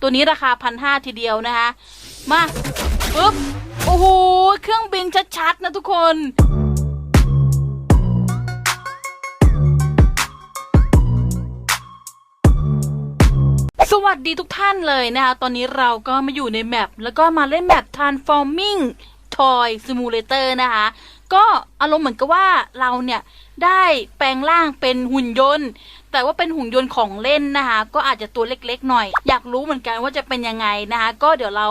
ตัวนี้ราคาพันห้าทีเดียวนะคะ มาปึ๊บโอ้โหเครื่องบินชัดๆนะทุกคนสวัสดีทุกท่านเลยนะคะ ตอนนี้เราก็มาอยู่ในแมปแล้วก็มาเล่นแมป Transforming Toy Simulator นะคะ ก็อารมณ์เหมือนกับว่าเราเนี่ยได้แปลงร่างเป็นหุ่นยนต์ แต่ว่าเป็นหุ่นยนต์ของเล่นนะคะ ก็อาจจะตัวเล็กๆหน่อย อยากรู้เหมือนกันว่าจะเป็นยังไงนะคะ ก็เดี๋ยวเรา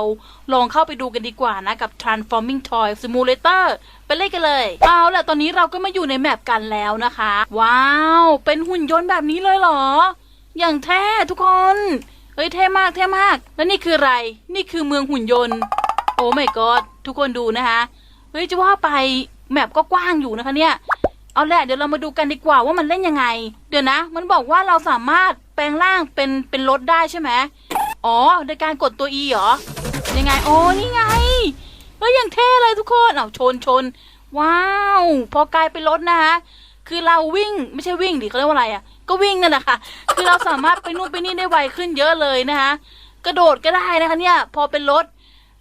ลองเข้าไปดูกันดีกว่านะ กับ Transforming Toy Simulator ไปเล่นกันเลย เอาล่ะตอนนี้เราก็มาอยู่ในแมปกันแล้วนะคะ ว้าว เป็นหุ่นยนต์แบบนี้เลยเหรอ อย่างแท้ทุกคน เฮ้ยเท่มากเท่มาก แล้วนี่คืออะไร นี่คือเมืองหุ่นยนต์ อ้ไม่กอดทุกคนดูนะคะเฮ้ยจะว่าไปแมปก็กว้างอยู่นะคะเนี่ย เอาแหละเดี๋ยวเรามาดูกันดีกว่าว่ามันเล่นยังไง เดี๋ยวนะ มันบอกว่าเราสามารถแปลงร่างเป็นเป็นรถได้ใช่ไหมอ๋อโดยการกดตัว E เหรอ ยังไง โอ้นี่ไงเฮ้ยอย่างเท่เลยทุกคนเอาชนชน ว้าว พอกลายเป็นรถนะคะคือเราวิ่งไม่ใช่วิ่งดิเขาเรียกว่าอะไรอะ ก็วิ่งนั่นแหละค่ะ คือเราสามารถไปนู่นไปนี่ได้ไวขึ้นเยอะเลยนะคะ กระโดดก็ได้นะคะเนี่ย พอเป็นรถ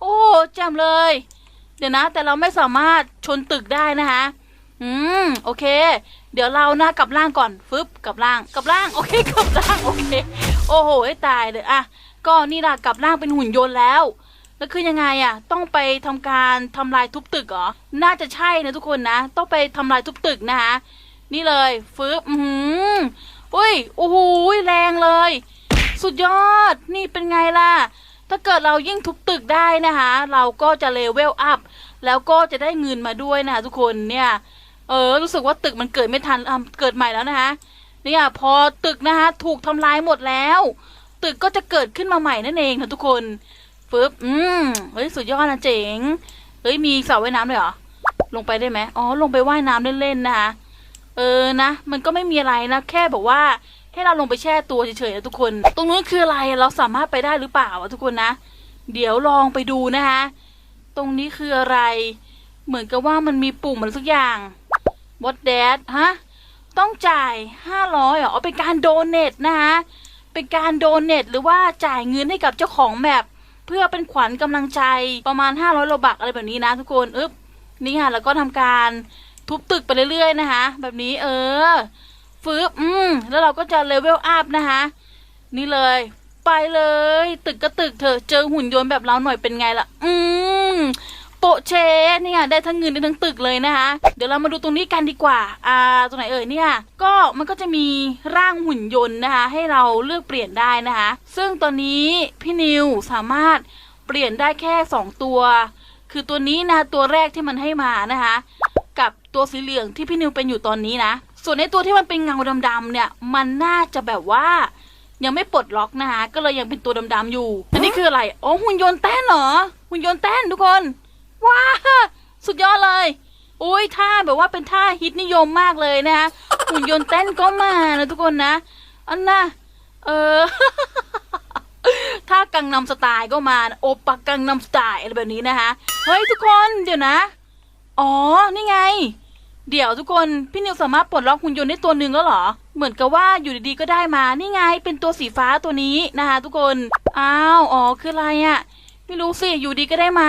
โอ้แจ่มเลย เดี๋ยวนะ แต่เราไม่สามารถชนตึกได้นะคะ อืม โอเค เดี๋ยวเรานะกลับล่างก่อน ฟึบกลับล่างกลับล่าง โอเคกลับล่าง โอเค โอ้โหให้ตายเลยอะก็นี่ล่ะกลับล่างเป็นหุ่นยนต์แล้ว แล้วคือยังไงอะต้องไปทำการทำลายทุบตึกเหรอ น่าจะใช่นะทุกคนนะ ต้องไปทำลายทุบตึกนะคะ นี่เลย ฟึบ อือหืออุ้ย โอ้โห แรงเลย สุดยอด นี่เป็นไงล่ะ ถ้าเกิดเรายิ่งทุบตึกได้นะคะ เราก็จะเลเวลอัพแล้วก็จะได้เงินมาด้วยนะคะทุกคนเนี่ยเออรู้สึกว่าตึกมันเกิดไม่ทันอะเกิดใหม่แล้วนะคะเนี่ยพอตึกนะคะถูกทำลายหมดแล้ว ตึกก็จะเกิดขึ้นมาใหม่นั่นเองนะทุกคนฟึบอืมเฮ้ยสุดยอดนะเจ๋งเฮ้ยมีสระว่ายน้ำด้วยเหรอลงไปได้ไหมอ๋อลงไปว่ายน้ำเล่นๆนะคะเออนะ มันก็ไม่มีอะไรนะแค่บอกว่า ให้เราลงไปแช่ตัวเฉยๆนะทุกคน ตรงนู้นคืออะไรเราสามารถไปได้หรือเปล่าอะทุกคนนะ เดี๋ยวลองไปดูนะคะ ตรงนี้คืออะไร เหมือนกับว่ามันมีปุ่มอะไรสักอย่าง what that ฮะต้องจ่ายห้าร้อยเหรออ๋อเป็นการโดเนทนะคะเป็นการโดเนทหรือว่าจ่ายเงินให้กับเจ้าของแมปเพื่อเป็นขวัญกำลังใจประมาณ500โลบักอะไรแบบนี้นะทุกคนอึ๊บนี่ค่ะแล้วก็ทำการทุบตึกไปเรื่อยๆนะคะแบบนี้เออ ฟืบอืมแล้วเราก็จะเลเวลอัพนะคะ นี่เลย ไปเลย ตึกก็ตึกเถอเจอหุ่นยนต์แบบเราหน่อยเป็นไงล่ะ อืมโปะเชนี่ค่ะได้ทั้งเงินได้ทั้งตึกเลยนะคะ เดี๋ยวเรามาดูตรงนี้กันดีกว่า อ่าตรงไหนเอ่ยเนี่ย ก็มันก็จะมีร่างหุ่นยนต์นะคะ ให้เราเลือกเปลี่ยนได้นะคะ ซึ่งตอนนี้พี่นิวสามารถเปลี่ยนได้แค่สองตัว คือตัวนี้นะตัวแรกที่มันให้มานะคะ ตัวสีเหลืองที่พี่นิวเป็นอยู่ตอนนี้นะ ส่วนในตัวที่มันเป็นเงาดำๆเนี่ย มันน่าจะแบบว่า ยังไม่ปลดล็อกนะคะก็เลยยังเป็นตัวดำๆอยู่ อันนี้คืออะไรอ๋อหุ่นยนต์เต้นเหรอหุ่นยนต์เต้นทุกคนว้าสุดยอดเลยอุ้ยท่าแบบว่าเป็นท่าฮิตนิยมมากเลยนะคะหุ่นยนต์เต้นก็มานะทุกคนนะอันน่ะเออท่ากังนำสไตล์ก็มาโอปะกังนำสไตล์อะไรแบบนี้นะคะเฮ้ยทุกคนเดี๋ยวนะ อ๋อ นี่ไง เดี๋ยวทุกคนพี่นิวสามารถปลดล็อกหุ่นยนต์ได้ตัวหนึ่งแล้วเหรอ เหมือนกับว่าอยู่ดีๆก็ได้มา นี่ไง เป็นตัวสีฟ้าตัวนี้นะคะ ทุกคน อ้าว อ๋อ คืออะไรอะ่ะ ไม่รู้สิ อยู่ดีก็ได้มา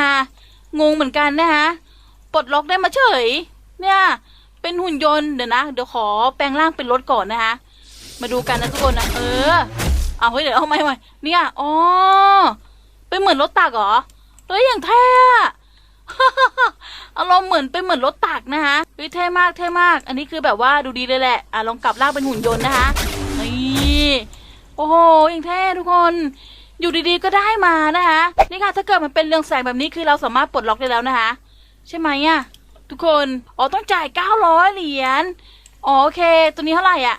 งงเหมือนกันนะคะ ปลดล็อกได้มาเฉย เนี่ย เป็นหุ่นยนต์ เดี๋ยวนะ เดี๋ยวขอแปลงร่างเป็นรถก่อนนะคะ มาดูกันนะทุกคนนะ เออ เอาเฮ้ยเดี๋ยวเอาไม่ไม่เนี่ย อ๋อ เป็นเหมือนรถตักเหรอเฮ้ยอย่างเท่อะ อารมณ์เหมือนเป็นเหมือนรถตักนะคะเฮ้ยเท่มากเท่มาก อันนี้คือแบบว่าดูดีเลยแหละอะลองกลับร่างเป็นหุ่นยนต์นะคะนี่โอ้โหย่งเท่ทุกคนอยู่ดีๆก็ได้มานะคะนี่ค่ะถ้าเกิดมันเป็นเรืองแสงแบบนี้คือเราสามารถปลดล็อกได้แล้วนะคะ ใช่ไหมอะทุกคนอ๋อต้องจ่าย 900 เหรียญอ๋อโอเค ตัวนี้เท่าไหร่อะ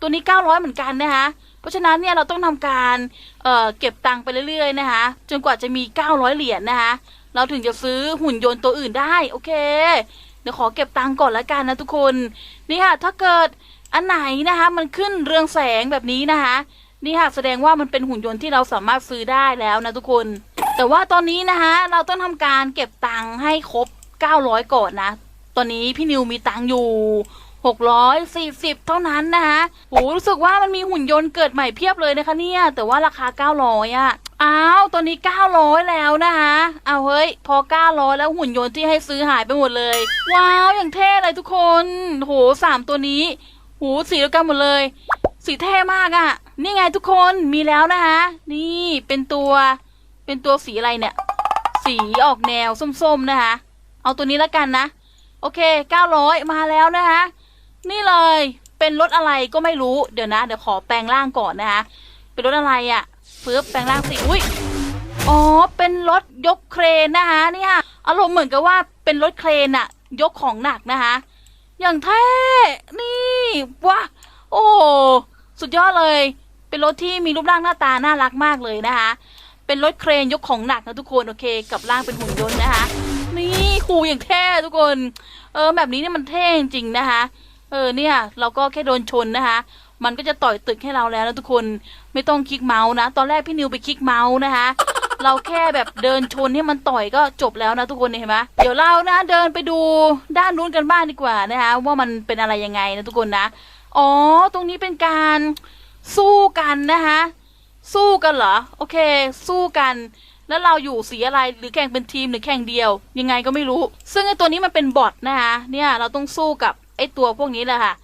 ตัวนี้ 900 เหมือนกันนะคะ ราะฉะนั้นเนี่ยเราต้องทำการเเก็บตังค์ไปเรื่อยๆนะคะ จนกว่าจะมี 900 เหรียญนะคะ เราถึงจะซื้อหุ่นยนต์ตัวอื่นได้โอเค เดี๋ยวขอเก็บตังค์ก่อนละกันนะทุกคนนี่ค่ะถ้าเกิดอันไหนนะคะมันขึ้นเรืองแสงแบบนี้นะคะนี่ค่ะแสดงว่ามันเป็นหุ่นยนต์ที่เราสามารถซื้อได้แล้วนะทุกคน แต่ว่าตอนนี้นะคะเราต้องทำการเก็บตังค์ให้ครบ 900 ก่อนนะ ตอนนี้พี่นิวมีตังค์อยู่ 640 เท่านั้นนะคะโหรู้สึกว่ามันมีหุ่นยนต์เกิดใหม่เพียบเลยนะคะเนี่ย แต่ว่าราคา 900อะ่ะอ้าวตอนนี้ 900 แล้วนะคะเอาเฮ้ย พอ 900 แล้วหุ่นยนต์ที่ให้ซื้อหายไปหมดเลย ว้าว อย่างเท่เลยทุกคน โหสามตัวนี้โหสีเดียวกันหมดเลย สีเท่มากอะ่ะ นี่ไงทุกคนมีแล้วนะคะนี่เป็นตัว เป็นตัวสีอะไรเนี่ย สีออกแนวส้มๆนะคะ เอาตัวนี้แล้วกันนะ โอเค 900 มาแล้วนะคะ นี่เลยเป็นรถอะไรก็ไม่รู้เดี๋ยวนะ เดี๋ยวขอแปลงร่างก่อนนะคะ เป็นรถอะไรอะ่ะปึ๊บแปลงร่างสิอุ้ยอ๋อเป็นรถยกเครนนะคะเนี่ยอารมณ์เหมือนกับว่าเป็นรถเครนอะยกของหนักนะคะอย่างเท่นี่ว้าโอ้สุดยอดเลย เป็นรถที่มีรูปร่างหน้าตาน่ารักมากเลยนะคะ เป็นรถเครนยกของหนักนะทุกคนโอเค กับร่างเป็นหุ่นยนต์นะคะ นี่คูอย่างเท่ทุกคน เออแบบนี้เนี่ยมันเท่จริงนะคะ เออเนี่ยเราก็แค่โดนชนนะคะ มันก็จะต่อยตึกให้เราแล้วนะทุกคนไม่ต้องคลิกเมาส์นะ ตอนแรกพี่นิวไปคลิกเมาส์นะคะ เราแค่แบบเดินชนให้มันต่อยก็จบแล้วนะทุกคนเห็นไหมเดี๋ยวเรานะเดินไปดูด้านนู้นกันบ้างดีกว่านะคะว่ามันเป็นอะไรยังไงนะทุกคนนะอ๋อตรงนี้เป็นการสู้กันนะคะสู้กันเหรอโอเค สู้กันแล้วเราอยู่สีอะไรหรือแข่งเป็นทีมหรือแข่งเดียว ยังไงก็ไม่รู้ ซึ่งไอตัวนี้มันเป็นบอทนะคะเนี่ยเราต้องสู้กับ ไอตัวพวกนี้แหละค่ะ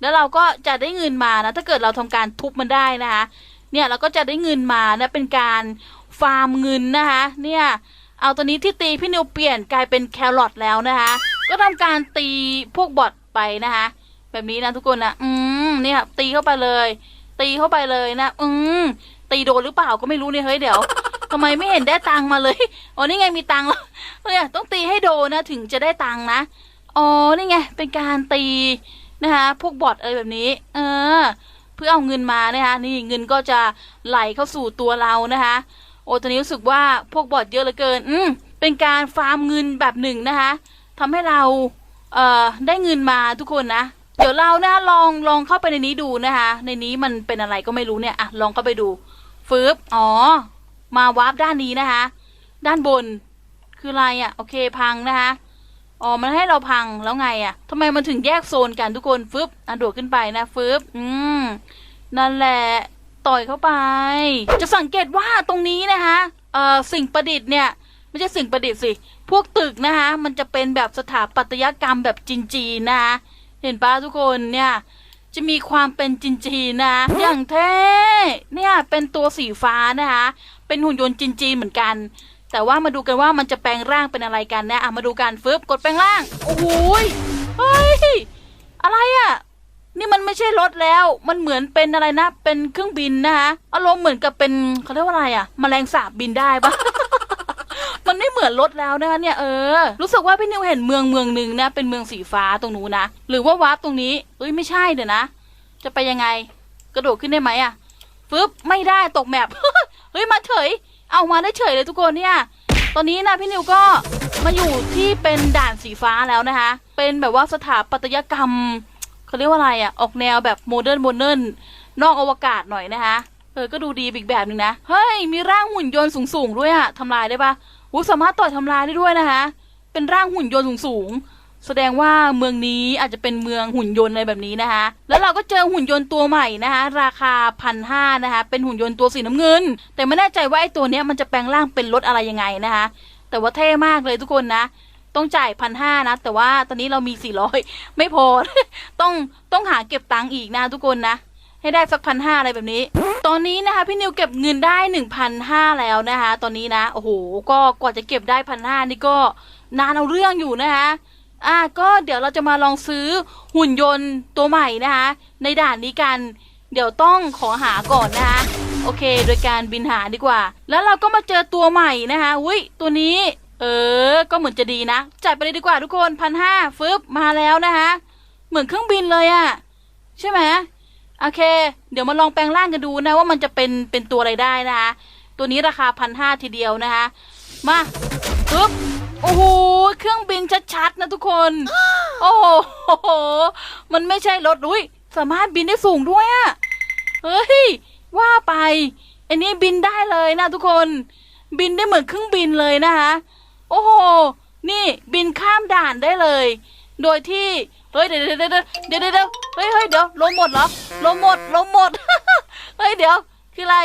แล้วเราก็จะได้เงินมานะ ถ้าเกิดเราทำการทุบมันได้นะคะ เนี่ยเราก็จะได้เงินมานะเป็นการฟาร์มเงินนะคะ เนี่ยเอาตัวนี้ที่ตีพี่นิวเปลี่ยนกลายเป็นแครอทแล้วนะคะ ก็ทำการตีพวกบอทไปนะคะ แบบนี้นะทุกคนนะอืมเนี่ยตีเข้าไปเลย ตีเข้าไปเลยนะ อืมตีโดนหรือเปล่าก็ไม่รู้เนี่ยเฮ้ยเดี๋ยวทำไมไม่เห็นได้ตังมาเลย อ๋อนี่ไงมีตังแล้วเนี่ยต้องตีให้โดนนะถึงจะได้ตังนะ อ๋อ นี่ไง เป็นการตีนะคะ พวกบอทอะไรแบบนี้ เออ เพื่อเอาเงินมานะคะ นี่เงินก็จะไหลเข้าสู่ตัวเรานะคะ โอ้ตอนนี้รู้สึกว่าพวกบอทเยอะเหลือเกิน อืม เป็นการฟาร์มเงินแบบหนึ่งนะคะทำให้เรา เอ่อ ได้เงินมาทุกคนนะ เดี๋ยวเรานะลองลองเข้าไปในนี้ดูนะคะ ในนี้มันเป็นอะไรก็ไม่รู้เนี่ย อะ ลองเข้าไปดูฟืบอ๋อ มาวาร์ปด้านนี้นะคะ ด้านบน คืออะไรอะ โอเค พังนะคะ อ๋อ มันให้เราพังแล้วไงอะทำไมมันถึงแยกโซนกันทุกคนฟึบอะโดดขึ้นไปนะฟึบอืม นั่นแหละต่อยเข้าไป จะสังเกตว่าตรงนี้นะคะเอ่อสิ่งประดิษฐ์เนี่ยไม่ใช่สิ่งประดิษฐ์สิ พวกตึกนะคะมันจะเป็นแบบสถาปัตยกรรมแบบจีนๆนะคะเห็นปะทุกคนเนี่ยจะมีความเป็นจีนๆนะ อย่างเท่เนี่ยเป็นตัวสีฟ้านะคะ เป็นหุ่นยนต์จีนๆเหมือนกัน แต่ว่ามาดูกันว่ามันจะแปลงร่างเป็นอะไรกันนะอะมาดูกันฟึบกดแปลงร่าง โอ้โหเฮ้ยอะไรอะ่ะ นี่มันไม่ใช่รถแล้ว มันเหมือนเป็นอะไรนะ เป็นเครื่องบินนะคะอารมณ์เหมือนกับเป็นเขาเรียกว่าอะไรอะ่ะแมลงสาบบินได้ปะมันไม่เหมือนรถแล้วนะคะเนี่ยเออ รู้สึกว่าพี่นิวเห็นเมืองเมืองหนึ่งนะ เป็นเมืองสีฟ้าตรงนู้นนะ หรือว่าวาร์ปตรงนี้เอ้ยไม่ใช่เดี๋ยวนะ จะไปยังไง กระโดดขึ้นได้ไหมอะฟึบไม่ได้ตกแมปเฮ้ยมาเฉย เอามาได้เฉยเลยทุกคนเนี่ย ตอนนี้นะพี่นิวก็มาอยู่ที่เป็นด่านสีฟ้าแล้วนะคะ เป็นแบบว่าสถาปัตยกรรมเขาเรียกว่าอะไรอะออกแนวแบบโมเดิร์นโมเดิร์นนอกอวกาศหน่อยนะคะเออก็ดูดีอีกแบบหนึ่งนะ เฮ้ย มีร่างหุ่นยนต์สูงๆด้วยอะทำลายได้ปะอู้สามารถต่อยทำลายได้ด้วยนะคะ เป็นร่างหุ่นยนต์สูงๆ แสดงว่าเมืองนี้อาจจะเป็นเมืองหุ่นยนต์อะไรแบบนี้นะคะ แล้วเราก็เจอหุ่นยนต์ตัวใหม่นะคะ ราคาพันห้านะคะ เป็นหุ่นยนต์ตัวสีน้ำเงิน แต่ไม่แน่ใจว่าไอ้ตัวเนี้ยมันจะแปลงร่างเป็นรถอะไรยังไงนะคะ แต่ว่าเท่มากเลยทุกคนนะ ต้องจ่ายพันห้านะ แต่ว่าตอนนี้เรามีสี่ร้อยไม่พอ ต้องต้องหาเก็บตังค์อีกนะทุกคนนะ ให้ได้สักพันห้าอะไรแบบนี้ ตอนนี้นะคะพี่นิวเก็บเงินได้หนึ่งพันห้าแล้วนะคะ ตอนนี้นะ โอ้โห ก็กว่าจะเก็บได้พันห้านี่ก็นานเอาเรื่องอยู่นะคะ อะก็เดี๋ยวเราจะมาลองซื้อหุ่นยนต์ตัวใหม่นะคะ ในด่านนี้กัน เดี๋ยวต้องขอหาก่อนนะคะ โอเค โดยการบินหาดีกว่า แล้วเราก็มาเจอตัวใหม่นะคะอุ้ยตัวนี้ เออ ก็เหมือนจะดีนะจัดไปเลยดีกว่าทุกคนพันห้าฟึบมาแล้วนะคะ เหมือนเครื่องบินเลยอะใช่ไหมโอเค เดี๋ยวมาลองแปลงร่างกันดูนะว่ามันจะเป็นเป็นตัวอะไรได้นะคะ ตัวนี้ราคาพันห้าทีเดียวนะคะ มาปึ๊บ โอ้โห เครื่องบินชัดๆนะทุกคน โอ้โห มันไม่ใช่รถอุ้ย สามารถบินได้สูงด้วยอะเฮ้ย ว่าไป อันนี้บินได้เลยนะทุกคน บินได้เหมือนเครื่องบินเลยนะคะ โอ้โห นี่บินข้ามด่านได้เลย โดยที่ เฮ้ยเดี๋ยวเดี๋ยวเดี๋ยวเดี๋ยวเดี๋ยวเฮ้ยเฮ้ยเดี๋ยวลมหมดเหรอลมหมดลมหมด เฮ้ยเดี๋ยว คืออะไร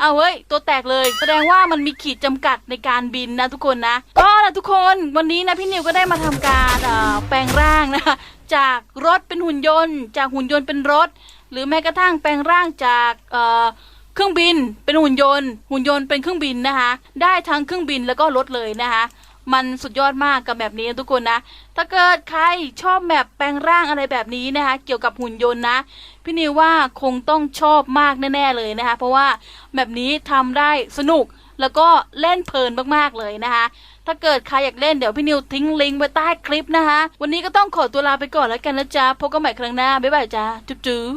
เอาเฮ้ย ตัวแตกเลย แสดงว่ามันมีขีดจำกัดในการบินนะทุกคนนะ ก็ละทุกคนวันนี้นะพี่นิวก็ได้มาทำการแปลงร่างนะคะจากรถเป็นหุ่นยนต์ จากหุ่นยนต์เป็นรถ หรือแม้กระทั่งแปลงร่างจากเอ่อเครื่องบินเป็นหุ่นยนต์ หุ่นยนต์เป็นเครื่องบินนะคะ ได้ทั้งเครื่องบินแล้วก็รถเลยนะคะ มันสุดยอดมากกับแบบนี้ทุกคนนะ ถ้าเกิดใครชอบแบบแปลงร่างอะไรแบบนี้นะคะ เกี่ยวกับหุ่นยนต์นะ พี่นิวว่าคงต้องชอบมากแน่ๆเลยนะคะ เพราะว่าแบบนี้ทำได้สนุกแล้วก็เล่นเพลินมากๆเลยนะคะ ถ้าเกิดใครอยากเล่นเดี๋ยวพี่นิวทิ้งลิงก์ไว้ใต้คลิปนะคะ วันนี้ก็ต้องขอตัวลาไปก่อนแล้วกันนะจ๊ะ พบกันใหม่ครั้งหน้า บ๊ายบายจ้าจุ๊บจุ๊บ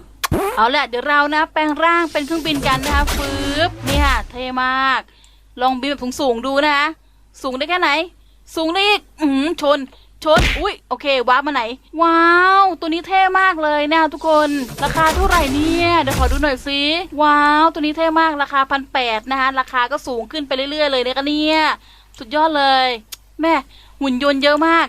เอาแหละเดี๋ยวเรานะ แปลงร่างเป็นเครื่องบินกันนะคะฟืบนี่ค่ะเท่มาก ลองบินแบบสูงๆดูนะคะ สูงได้แค่ไหน สูงได้อีกอืมชน ชน อุ้ยโอเควาร์ปมาไหน ว้าว ตัวนี้เท่มากเลยนะทุกคน ราคาเท่าไหร่เนี่ย เดี๋ยวขอดูหน่อยสิ ว้าว ตัวนี้เท่มาก ราคาพันแปดนะคะ ราคาก็สูงขึ้นไปเรื่อยๆเลยนะคะเนี่ย สุดยอดเลย แม่หุ่นยนต์เยอะมาก